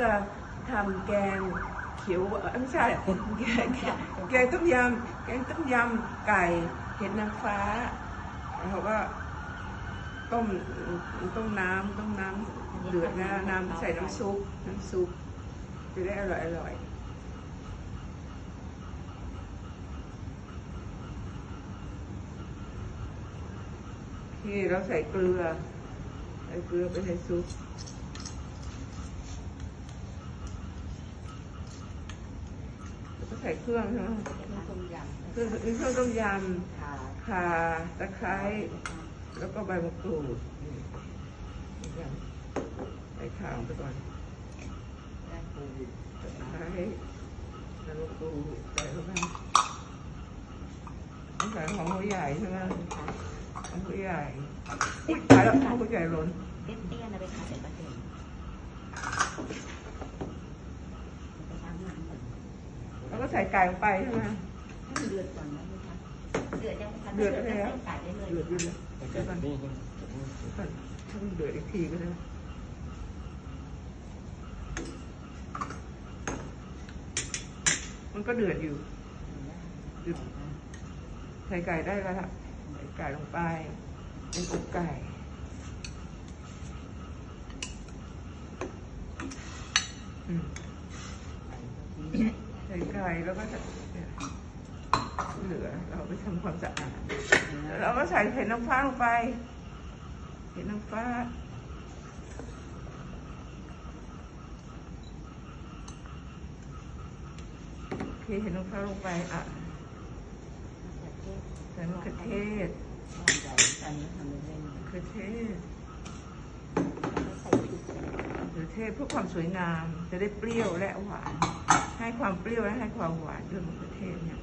จะทำแกงเขียวเอ่อไม่ใช่แกงแกงแกงต้มยำแกงต้มยำไก่เห็ดนางฟ้าแล้วเขาก็ต้มต้มน้ำต้มน้ำเดือดนะน้ำใส่น้ำซุปน้ำซุปจะได้อร่อยอร่อยที่เราใส่เกลือ ใส่เกลือไปในซุป ใส่เครื่องใช่ไหมต้มยำเครื่องมีเครื่องต้มยขาำข่าตะไคร้แล้วก็ใบมะกรูดนี่ต้มยำใส่ข่าลงไปก่อนได้ปูตะไคร้ใบมะกรูดใส่เข้าไปต้องใส่หอมหัวใหญ่ใช่ไหมหอมหัวใหญ่อุ้ยตายแล้วหอมหัวใหญ่หล่นเตี้ยๆนะไปขาเสร็จแล้วเองไปล้างน้ำก่อน แล้วก็ ใส่ไก่ลงไปใช่ไหมให้มันเดือดก่อนนะพี่คะเดือดยังคะเดือดแล้วใส่ไก่ได้เลยเดือดอยู่เลยเกิดนี่ใช่ไหมเดี๋ยวก่อนถ้ามันเดือดอีกทีก็ได้มันก็เดือดอยู่เดือดใส่ไก่ได้แล้วล่ะใส่ไก่ลงไปเป็นอกไก่อืม ไก่แล้วก็จะเหลือเราไปทำความสะอาดแล้วเราก็ใส่เห็ดน้ำฟ้าลงไป เห็ดน้ำฟ้าโอเคเห็ดน้ำฟ้าลงไปอะใส่มะเขือเทศใส่มะเขือเทศมะเขือเทศเพื่อความสวยงาม จะได้เปรี้ยวและหวาน ให้ความเปรี้ยวและให้ความหวานด้วยมะเขือเทศเนี่ย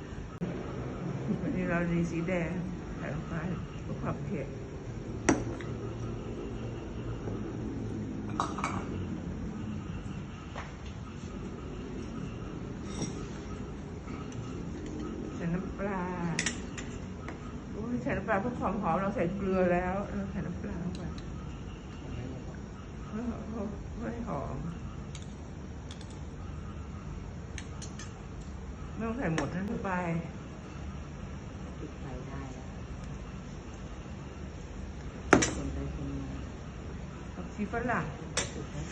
วันนี้เราดีสีแดงใส่ลงไปเพื่อความเผ็ดใส่น้ำปลาโอ้ยใส่น้ำปลาเพื่อความหอมเราใส่เกลือแล้วเราใส่น้ำปลาลงไปเพื่อให้หอมไม่ ต้องใส่หมดนะลงไปปิดไฟได้แล้วคนไปคนมาผักชีฝรั่งสุดแล้ว